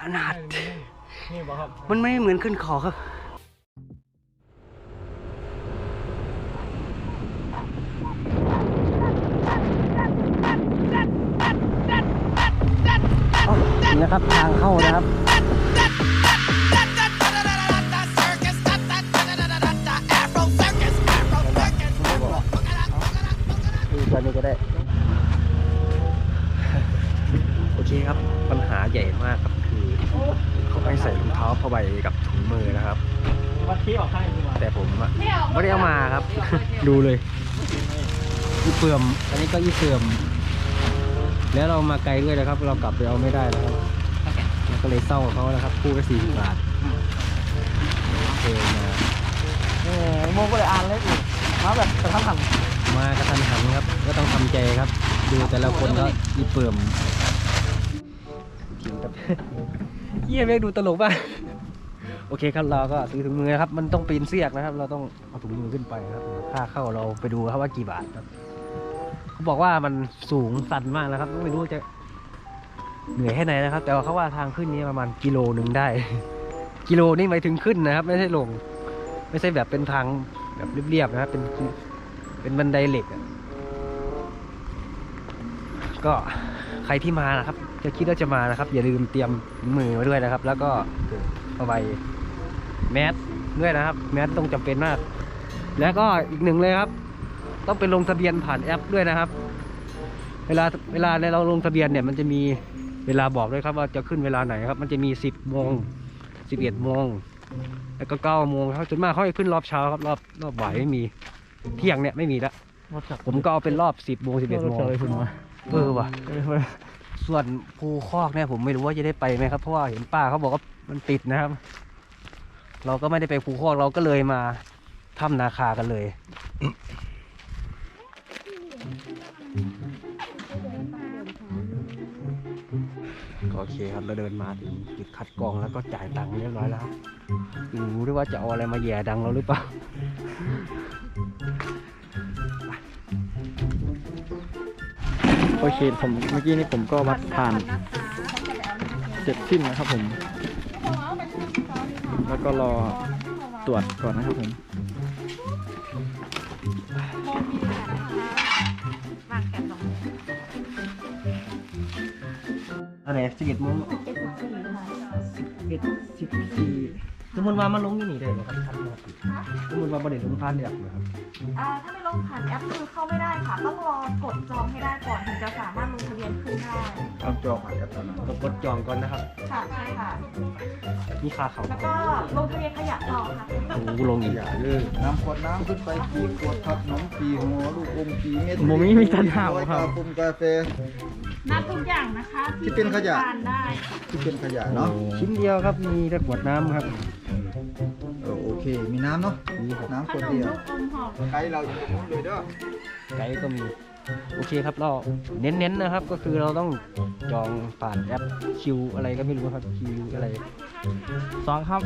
อนาถนี่บอกครับมันไม่เหมือนขึ้นเขาครับนี่นะครับทางเข้านะครับ ที่ออกข้างดีกว่าแต่ผมอะไม่ได้เอามาครับ ดูเลยอีเฟื่อม อันนี้ก็อีเฟื่อม แล้วเรามาไกลด้วยนะครับ เรากลับไปเอาไม่ได้นะครับแล้วก็เลยเศร้ากับเขานะครับคู่ละสี่สิบบาทโอเคมาเออโมก็เลยอ่านเลยอีกมาแบบกระทันหันมากระทันหันครับ ก็ต้องทำใจครับ ดูแต่ละคนก็อีเฟื่อมจริงครับเยี่ยมเลยดูตลกป่ะ โอเคครับเราก็ซื้อถุงมือนะครับ มันต้องปีนเสียกนะครับ เราต้องเอาถุงมือขึ้นไปครับ ค่าเข้าเราไปดูครับว่ากี่บาทครับเขาบอกว่ามันสูงสันมากนะครับไม่รู้จะเหนื่อยแค่ไหนนะครับ แต่ว่าเขาว่าทางขึ้นนี้ประมาณกิโลหนึ่งได้ กิโลนี่หมายถึงขึ้นนะครับ ไม่ใช่ลง ไม่ใช่แบบเป็นทางแบบเรียบๆนะครับ เป็นเป็นบันไดเหล็กก็ใครที่มานะครับ จะคิดว่าจะมานะครับ อย่าลืมเตรียมมือมาด้วยนะครับ แล้วก็ ผ้าใบแมสด้วยนะครับ แมสต้องจำเป็นมาก แล้วก็อีกหนึ่งเลยครับ ต้องไปลงทะเบียนผ่านแอปด้วยนะครับ เวลาเวลาในเราลงทะเบียนเนี่ย มันจะมีเวลาบอกด้วยครับว่าจะขึ้นเวลาไหนครับ มันจะมี 10โมง11โมงแล้วก็9โมงครับจนมากเขาจะขึ้นรอบเช้าครับรอบรอบบ่ายไม่มีเที่ยงเนี่ยไม่มีละวัดจากผมก็เอาเป็นรอบ 10โมง11โมงเลยคุณมาเออว่ะ ส่วนภูคอกเนี่ยผมไม่รู้ว่าจะได้ไปไหมครับเพราะว่าเห็นป้าเขาบอกว่ามันติดนะครับ เราก็ไม่ได้ไปภูคอกเราก็เลยมาถ้ำนาคากันเลย โอเคครับเราเดินมาถึงจุดคัดกรองแล้วก็จ่ายตังค์เรียบร้อยแล้วครับดูด้วยว่าจะเอาอะไรมาแย่ดังเราหรือเปล่า อเคผมเมื่อกี้นี้ผมก็วัดผ่านเสร็จสิ้นนะครับผม แล้วก็รอตรวจก่อนนะครับผมอันไหนสิบเอ็ดโมงสิบเอ็ดสิบสี่สมมติว่ามันลงที่นี่ได้ไหมครับท่านครับสมมติว่าประเด็นลงพันเนี่ยนะครับอ่าถ้าไม่ลงผ่านแอปคือเข้าไม่ได้ค่ะ ต้องรอกดจองให้ได้ก่อนถึงจะสามารถลงทะเบียนขึ้นได้ต้องจองผ่านแอปตอนนั้นต้องกดจองก่อนนะครับค่ะใช่ค่ะนี่ค่าเขาแล้วก็ลงทะเบียนขยะต่อค่ะ โอ้โหลงอีกอย่าเลยน้ำขวดน้ำขึ้นไปกี่ขวดครับนมกี่หัวลูกอมกี่เม็ดโมมี่มีตันหาวร้อยครักาบ ปุมกาแฟ นับทุกอย่างนะคะที่เป็นขยะ ทานได้ที่เป็นขยะเนาะ ชิ้นเดียวครับมีแต่ขวดน้ำครับเออโอเค มีน้ำเนาะนี่ครับน้ำขขวดนมเดียวลูกอมหอมใครเราอยู่ตรงนู้นเลยเด้อไกด์ก็มี โอเคครับเราเน้นๆนะครับ ก็คือเราต้องจองผ่านแอปคิวอะไรก็ไม่รู้ครับคิวอะไรสองครับ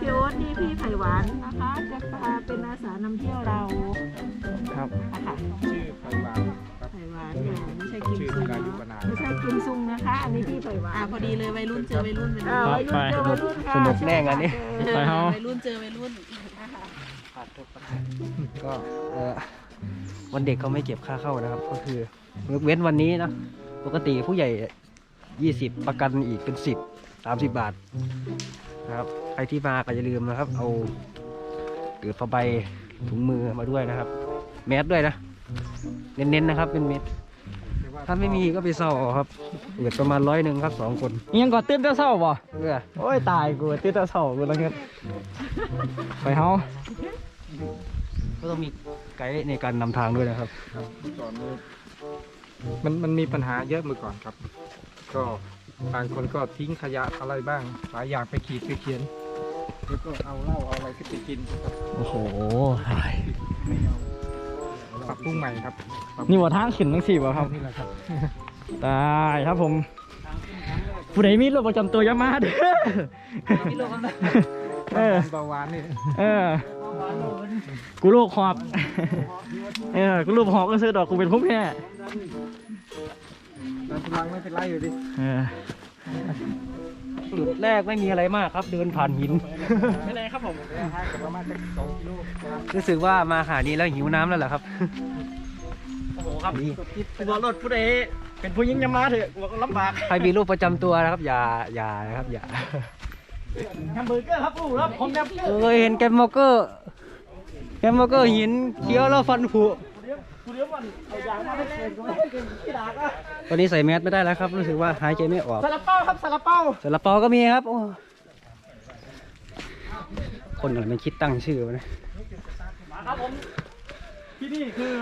พี่โอ๊ตนี่พี่ไผ่หวานนะคะ จะพาเป็นอาสานำเที่ยวเราครับอะค่ะ ชื่อไผ่บางไผ่หวาน เนี่ยไม่ใช่กิมชื่อซุงการยุเนาะปนาไม่ใช่กิมซุงนะคะ อันนี้พี่ไผ่หวานอ่าพอดีเลยวัยรุ่นเจอวัยรุ่นเป็นอ่าวัยรุ่นเจอวัยรุ่นค่ะสนุกแน่งานนี้ ไปเฮา วัยรุ่นเจอวัยรุ่นก็เอ่อวันเด็กเขาไม่เก็บค่าเข้านะครับ ก็คือยกเว้นวันนี้นะ ปกติผู้ใหญ่ยี่สิบประกันอีกเป็นสิบสามสิบบาทนะครับใครที่มาก็อย่าลืมนะครับ เอาเกิดผ้าใบถุงมือมาด้วยนะครับ แมสด้วยนะ เน้นๆนะครับเป็นเม็ด ถ้าไม่มีก็ไปเซาเอาครับเปิดประมาณร้อยหนึ่งครับสองคนอิหยังก่อนตื่นแต่เช้าบ่เพื่อโอ้ยตายกูตื่นแต่เช้ากูแล้วเงี้ยไปเฮาก็ต้องมีไกด์ในการนำทางด้วยนะครับ ก่อนนี้มันมันมีปัญหาเยอะเมื่อก่อนครับ ก็บางคนก็ทิ้งขยะอะไรบ้าง หลายอย่างไปขีดไปเขียนแล้วก็เอาเหล้าเอาอะไรขึ้นไปกินครับโอ้โห ปรับปรุงใหม่ครับปรับปรุงนี่ว่าทางขึ้นทั้งสี่บ่ครับ นี่แหละครับตายครับผม ผู้ใดมีโรคประจำตัวอยามาเด้อเออ เบาหวานนี่เออ กูโรคหอบ เออ กูโรคหอบก็ซื้อดอกกูเป็นพุ่มแพ้ดันทุลังไม่เป็นไรอยู่ดิ เออ จุดแรกไม่มีอะไรมากครับ เดินผ่านหิน ไม่เลยครับผมห่างกับประมาณสักสองกิโลครับรู้สึกว่ามาหานี้แล้วหิวน้ำแล้วเหรอครับ โอ้โหครับนี่ตัวรถผู้ใดเป็นผู้หญิงอยังมาเถอะบอกว่าลำบาก ใครมีรูปประจำตัวนะครับ อย่าอย่านะครับอย่าแฮมเบอร์เกอร์ครับลูกครับผมแฮมเบอร์เกอร์เคยเห็นแกมโมเกอร์แกมโมเกอร์หินเคี้ยวแล้วฟันผุกูเดี๋ยวมันเอายางมาให้เก่งกูไม่ให้เก่งขี้ดากอะ ตอนนี้ใส่แมสไม่ได้แล้วครับ รู้สึกว่าหายใจไม่ออกซาลาเปาครับซาลาเปาสลับปอก็มีครับโอ้คนอะไรไม่คิดตั้งชื่อวะเนะครับผมที่นี่คือ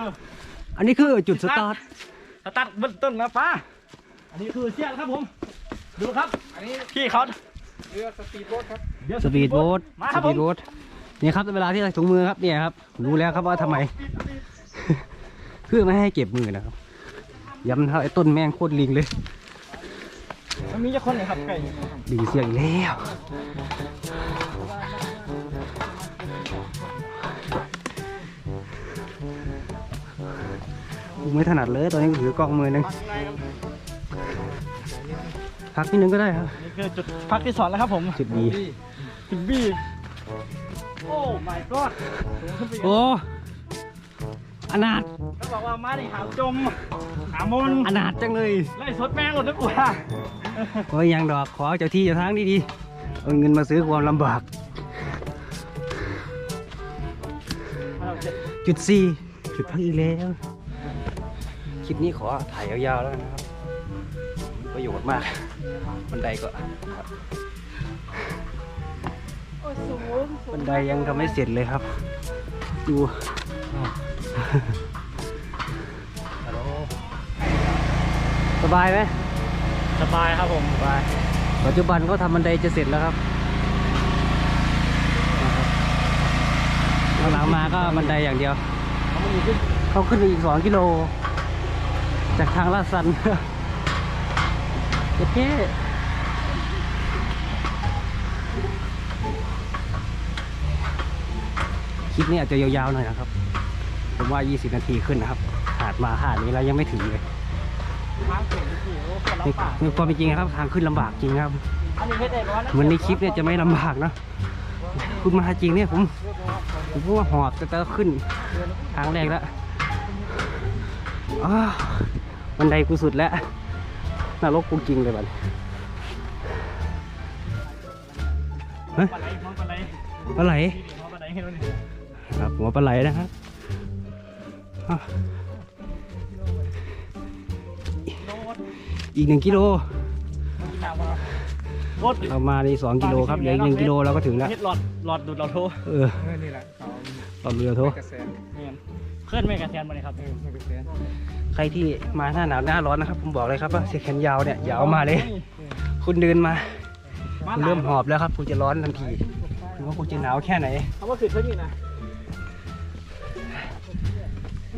อันนี้คือจุดสตาร์ทสตาร์ทเบื้องต้นนะป้าอันนี้คือเชือกครับผม ดูครับ อันนี้พี่เขาเรือสปีดโบ๊ทครับสปีดโบ๊ทมาสครับผปีมดโบ๊ทนี่ครับเวลาที่ใส่ถุงมือครับเนี่ยครับรู้แล้วครับว่าทำไม เพื่อไม่ให้เก็บมือนะครับ ย้ำเท่าไอ้ต้นแม่งโคตรลิงเลยมันมีเจ้าคนเลยครับไก่ดีเสียงอีกแล้วกูไม่ถนัดเลยตอนนี้กูถือกล้องมือหนึงพักนิดนึงก็ได้ครับนี่คือจุดพักที่สองแล้วครับผมจุดดีถึงบีโอ้ my god สูงขึ้นไปอีกโอ้ อนาถเขาบอกว่ามาในหาวจม หามนอนาถจังเลยไล่สดแม่งหมดทุกว่าโอ้ยยังดอกขอเจ้าที่เจ้าทางดีๆเอาเงินมาซื้อความลำบาก จุดสี่จุดพักอีกแล้ว คลิปนี้ขอถ่ายยาวๆแล้วกันนะครับ ประโยชน์มากบันไดก็ครับโอ้ยสูงสูบังนไดยังทำไม่เสร็จเลยครับ ดู ฮัลโหลสบายไหมสบายครับผมสบายปัจจุบันก็ทำบันไดจะเสร็จแล้วครับนะครับหลังๆมาก็บันไดอย่างเดียว เขาขึ้นไปอีกสองกิโล จากทางลาดซันเจ็ดเก้คลิปนี้อาจจะยาวๆหน่อยนะครับ ผมว่า 20 นาทีขึ้นนะครับหาดมาหาดนี้แล้วยังไม่ถึงเลยทางเก่งที่โอ้คนในลำบากในความเป็นจริงนะครับทางขึ้นลำบากจริงครับอันนี้เฮ็ดได้ร้อนนะเหมือนในคลิปเนี่ยจะไม่ลำบากนะคุณมาจริงเนี่ยผมผมก็ว่าหอบแต่ก็ขึ้นทางแรกแล้วอ้าวบันไดกูสุดแล้วนรกกูจริงเลยบัดฮะปลาไหลมองปลาไหลปลาไหลมองปลาไหลให้ดูนี่ครับหัวปลาไหลนะครับ อ้าวอีกหนึ่งกิโลกินน้ำมาโคตรเรามาในสองกิโลครับเหลืออีกหนึ่งกิโลเราก็ถึงแล้วเฮ็ดหลอดหลอดดูดเราโทรเออนี่แหละเขาตอนเรือโทกระแสเมียนเคลื่อนไม่กระแสนมาเลยครับเออไม่กระแสนใครที่มาหน้าหนาวหน้าร้อนนะครับ ผมบอกเลยครับว่าเสื้อแขนยาวเนี่ยอย่าเอามาเลย คุณเดินมาคุณเริ่มหอบแล้วครับคุณจะร้อนทันทีถึงว่าคุณจะหนาวแค่ไหนเขาว่าคือเท่านี้นะ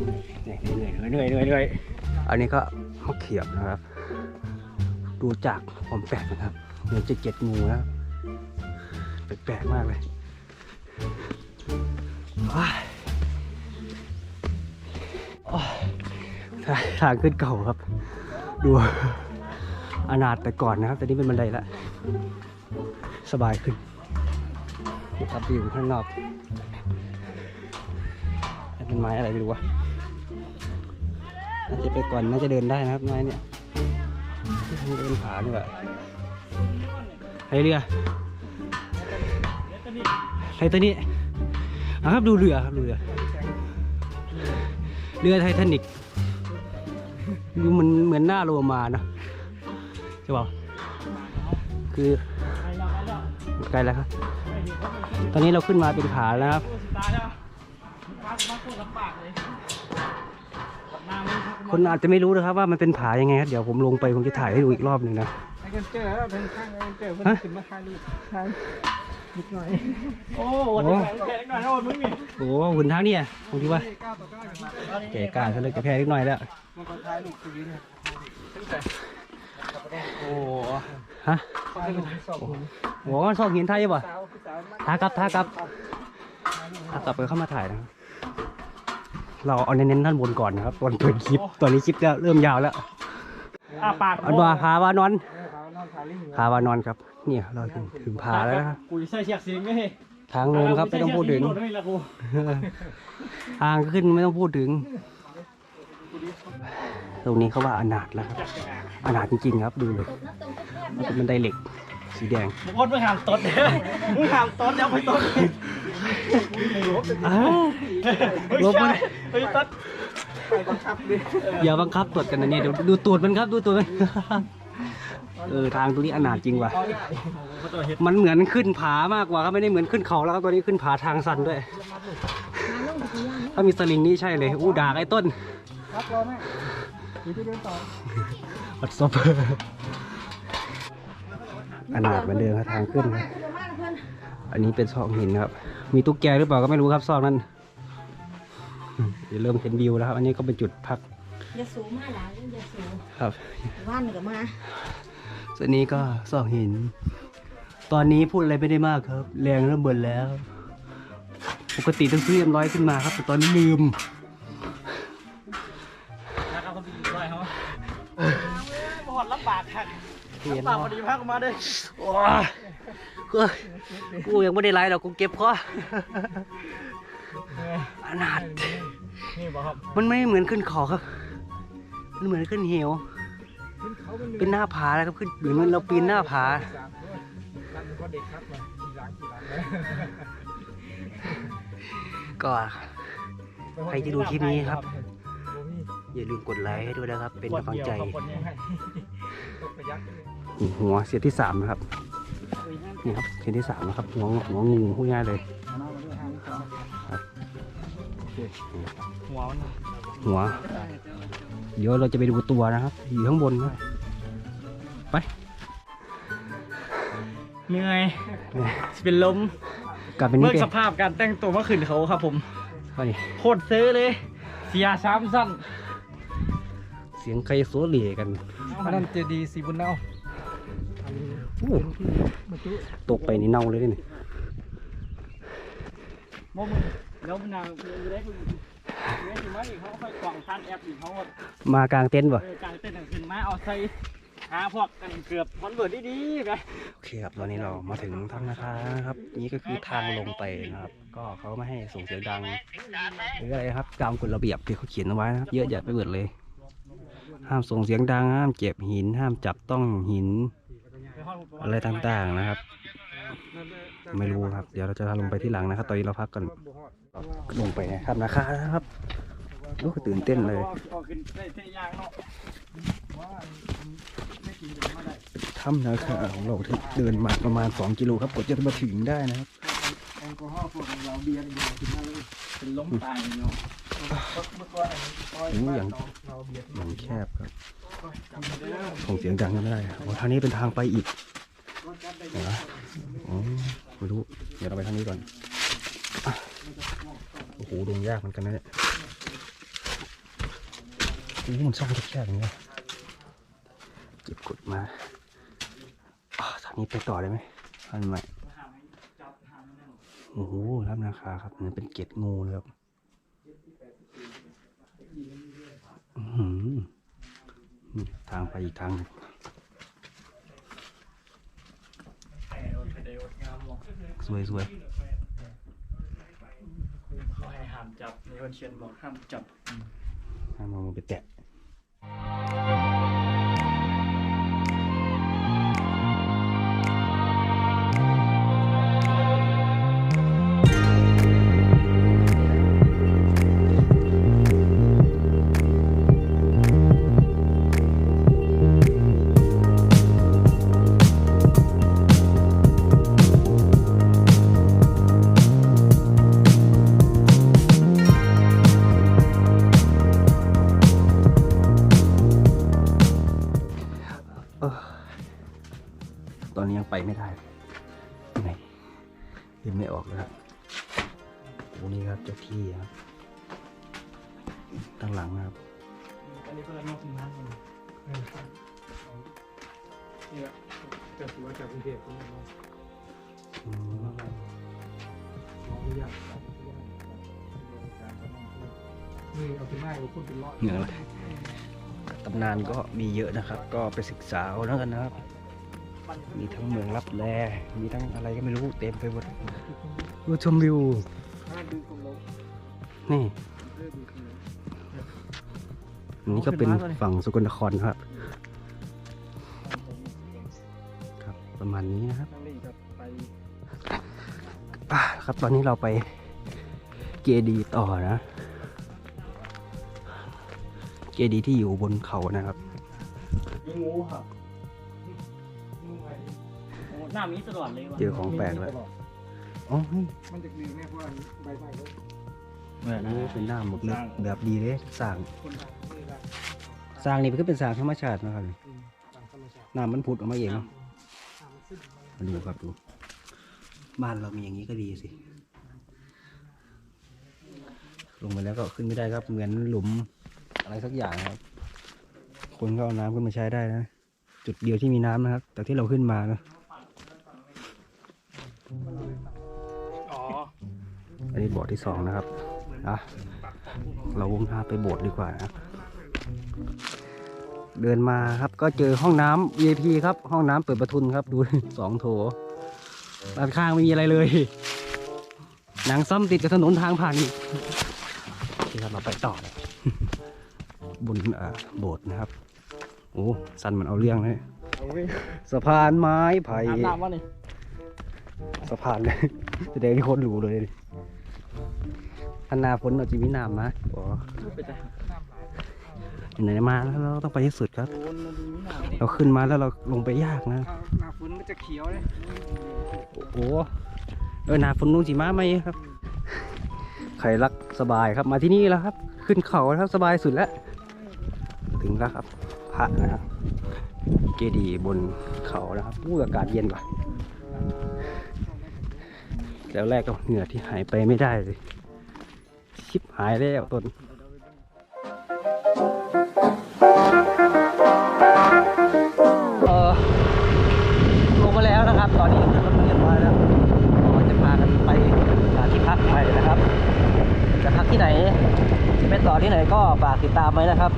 เหนื่อยเหนื่อยเหนื่อยเหนื่อยเหนื่อยอันนี้ก็มะเขียบนะครับ ดูจากความแปลกนะครับเหมือนจะเก็ดงูนะแปลกๆมากเลยว้ายโอ้ยทางขึ้นเก่าครับ ดูอนาถแต่ก่อนนะครับแต่นี่เป็นบันไดแล้วสบายขึ้นนี่ครับวิวข้างนอกเป็นไม้อะไรไม่รู้วะ น่าจะไปก่อนน่าจะเดินได้นะครับไม้เนี่ยเดินผานี่แหละไอเรือใครตัวนี้อะครับดูเรือครับดูเรือ เรือไททานิกดูมันเหมือนหน้าโลมาเนอะใช่ป่าคือไปแล้วไปแล้วไกลแล้วครับ ตอนนี้เราขึ้นมาเป็นผาแล้วครับ ตายแล้วฟ้าฟ้าโคตรลำบากเลยกับน้ำนี่ ครับคนอาจจะไม่รู้นะครับว่ามันเป็นผายังไงครับเดี๋ยวผมลงไปผมจะถ่ายให้ดูอีกรอบหนึ่งนะไอ้กันเจอแล้วเป็นข้างไอ้กันเจอเพิ่นฮะขึ้นมาถ่ายรูปถ่ายนิดหน่อยโอ้โหเดี๋ยวแค่นิดหน่อยนะโอ้มึงนี่โอ้หุ่นทางเนี่ยผมคิดว่าแก่กล้าซะเลยกระแพงนิดหน่อยแล้วมันก็ถ่ายรูปชีวิตเนี่ยโอ้ฮะถ่ายรูปสองคนโอ้ชอบหินไทยป่ะสาวพี่สาวมาท้ากลับท้ากลับท้ากลับไปเข้ามาถ่ายนะครับ เราเอาเน้นๆด้านบนก่อนนะครับตอนเปิดคลิปตอนนี้คลิปจะเริ่มยาวแล้วโอ้อะปากอันว่าพาวานอนเออขาวนอนขาลิงพาวานอนครับ เนี่ยเราถึงถึงผาแล้วนะครับกูจะใส่เชือกสิงไงทางลงครับไม่ต้องพูดถึงไม่ละกูทางขึ้นไม่ต้องพูดถึง ตรงนี้เขาว่าอนาถแล้วครับอนาถจริงๆครับดูเลยมันเป็นบันไดเหล็กสีแดงมึงอดมึงหามตดมึงหามตดแล้วไปตดอ้าวลบมัน ไปตดอย่าบังคับตรวจกันนะเนี่ยเดี๋ยวดูตูดมันครับดูตูดมันเออทางตรงนี้อนาถจริงว่ะ มันเหมือนขึ้นผามากกว่าครับไม่ได้เหมือนขึ้นเขาแล้วครับตัวนี้ขึ้นผาทางสันด้วย ถ้ามีสลิงนี่ใช่เลยอู้ด่าไอ้ต้นวัดซบอนาถเหมือนเดิมครับทางขึ้นครับอันนี้เป็นซอกหินครับ มีตุ๊กแกหรือเปล่าก็ไม่รู้ครับซอกนั้น เดี๋ยวเริ่มเห็นวิวแล้วครับ อันนี้ก็เป็นจุดพักอย่าสูงมากหลายอย่าสูงครับว่านกับมาส่วนนี้ก็ซอกหิน ตอนนี้พูดอะไรไม่ได้มากครับ แรงเริ่มเบิดแล้ว ปกติต้องซื้อเอ็มร้อยขึ้นมาครับ แต่ตอนนี้ลืมนะครับเขาไปกินด้วยเขาหอดลำบากครับเห็นลำบากพอดีพักออกมาด้วยโอ้ยกูกูยังไม่ได้ไลฟ์หรอกกูเก็บคอ อนาถนี่บอกครับมันไม่เหมือนขึ้นเขาครับ มันเหมือนขึ้นเหวเป็นหน้าผาแล้วครับขึ้นเหมือนเราปีนหน้าผานั่นก็เด็กครับมาขี่หลังขี่หลังนะก็ใครที่ดูคลิปนี้ครับอย่าลืมกดไลค์ให้ด้วยนะครับ เป็นกำลังใจคนนี้ให้ตกกระยักหัวเสียที่สามนะครับ นี่ครับเสียที่สามนะครับหัวหัวงูพูดง่ายเลย หัวมันหัว เดี๋ยวเราจะไปดูตัวนะครับ อยู่ข้างบนนะไป เหนื่อยเป็นลมกลับไปนี่เมื่อเป็นสภาพการแต่งตัวเมื่อคืนเขาครับผมไปดิโคตรซื้อเลย เสียสามสั้น เสียงใครโซเหลี่ยกันอันนั้นเจดีสีบุญเนาอู้ตกไปนี่เน่าเลยนี่โมมึง แล้วมันนางอยู่ได้คุณอยู่ได้ถึงมาอีกเขาก็ค่อยกล่องทานแอปอีกเขาก็มากลางเต็นท์ป่ะเออกลางเต้นหนังขึ้นมาเอาใส่หาพวกกันเกือบคอนเวิร์ตดีๆไปโอเคครับตอนนี้เรามาถึงทางนะคะนะครับ นี่ก็คือทางลงไปนะครับ ก็เขาไม่ให้ส่งเสียงดังหรืออะไรนะครับตามกฎระเบียบที่เขาเขียนเอาไว้นะครับ เยอะแยะไปหมดเลย ห้ามส่งเสียงดังห้ามเจ็บหิน ห้ามจับต้องหินอะไรต่างๆนะครับ ไม่รู้ครับ เดี๋ยวเราจะลงไปที่หลังนะครับ ตอนนี้เราพักกันลงไปนะครับนะคะนะครับโอ้ตื่นเต้นเลยถ้ำนาคาของเราที่เดินมาประมาณ 2 กิโลครับกว่าจะมาถึงได้นะครับแอลกอฮอล์พวกเราเบียร์เบียร์กินได้เลยเป็นล้มตายเนาะเมื่อก่ออยอย่างอย่างแคบครับส่งเสียงดังก็ไม่ได้โอ้ทางนี้เป็นทางไปอีก อ๋อไม่รู้ เดี๋ยวเราไปทางนี้ก่อน โอ้โหดงยากเหมือนกันนะเนี่ยโอ้มันช่องแคบๆอย่างเงี้ยเก็บกดมาทางนี้ไปต่อได้ไหมอันใหม่โอ้โหรับราคาครับเนี่ยเป็นเกล็ดงูเลยครับอือหือทางไปอีกทางหนึ่ง สวยสวยเขาให้ห้ามจับในวันเชียนบอกห้ามจับห้ามเอามือไปแตะ นี่แหละจะถือว่าจากกรุงเทพก็ไม่รู้อืมขออนุญาตขออนุญาตนี่เอาไปไม้เอาคนเป็นร้อยเหนืออะไรตำนานก็มีเยอะนะครับ ก็ไปศึกษาเอาแล้วกันนะครับ มีทั้งเมืองลับแลมีทั้งอะไรก็ไม่รู้เต็มไปหมดดูชมวิวนี่อันนี้ก็เป็นฝั่งสกลนครครับครับ นี้นะครับนั่นนี่ครับไปอะครับตอนนี้เราไปเจดีต่อนะ เจดีที่อยู่บนเขานะครับมีงูครับหน้ามีตลอดเลยว่ะเจอของแปลกแล้วอ๋อเฮ้ยมันจะมีแม่เพราะว่าใบไม้เลยอันนี้เป็นหน้าหมกลึกแบบดีเลยสร้างคนทำนี่ละสร้างนี่มันก็เป็นสร้างธรรมชาตินะครับอืมตามธรรมชาติน้ำมันผุดออกมาเองเนาะมา ดูครับดู บ้านเรามีอย่างนี้ก็ดีสิ ลงไปแล้วก็ขึ้นไม่ได้ครับ เหมือนหลุมอะไรสักอย่างครับ คนก็เอาน้ำขึ้นมาใช้ได้นะ จุดเดียวที่มีน้ำนะครับ แต่ที่เราขึ้นมานะอ๋ออันนี้โบสถ์ที่สองนะครับอะเราวงหน้าไปโบสถ์ดีกว่านะครับ เดินมาครับก็เจอห้องน้ำ VIP ครับ ห้องน้ำเปิดประทุนครับ ดู สองโถด้านข้างไม่มีอะไรเลย หนังซ้ำติดกับถนนทางผ่านอีกโอเคครับเราไปต่อเลยบนอ่าโบสถ์นะครับ โอ้สันมันเอาเรื่องเลยสะพานไม้ไผ่อาบน้ำวะนี่สะพานเลยแสดงที่คนรู้เลยดิพันนาฝนเอาจีวินามมาอ๋อ ไปจ้ะไหนๆมาแล้วเราต้องไปที่สุดครับโดนมันดีนี่หนาเราขึ้นมาแล้วเราลงไปยากนะถ้าหน้าฝนมันจะเขียวเลยโอ้โหเออหนาฝนนุ่งสีม้าไหมครับใครรักสบายครับมาที่นี่แล้วครับ ขึ้นเขาแล้วครับสบายสุดแล้ว ถึงแล้วครับพระนะครับ เจดีย์บนเขานะครับอู้อากาศเย็นว่ะแล้วแรกก็เหงื่อที่หายไปไม่ได้เลยชิบหายแล้วต้น ที่ไหนไปต่อที่ไหนก็ฝากติดตามไว้นะครับ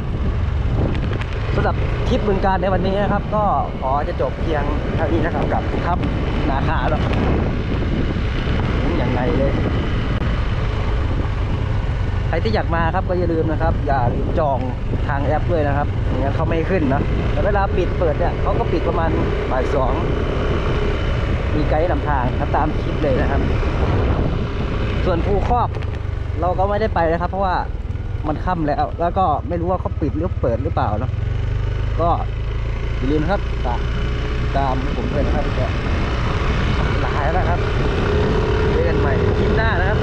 สำหรับทริปบึงการในวันนี้นะครับ ก็ขอจะจบเพียงเท่านี้นะครับกับทับนาคาแล้วอย่างไรเลยใครที่อยากมาครับก็อย่าลืมนะครับ อย่าลืมจองทางแอปด้วยนะครับไม่างั้นเขาไม่ขึ้นนะแต่เวลาปิดเปิดเนี่ยเขาก็ปิดประมาณบ่ายสองมีไกด์นำทางตามคลิปเลยนะครับ ส่วนภูครอบ เราก็ไม่ได้ไปนะครับ เพราะว่ามันค่ำแล้ว แล้วก็ไม่รู้ว่าเขาปิดหรือเปิดหรือเปล่าเนาะก็อย่าลืมครับตามตามผมเลยนะครับก็ลายแล้วครับเจอกันใหม่คลิปหน้านะครับ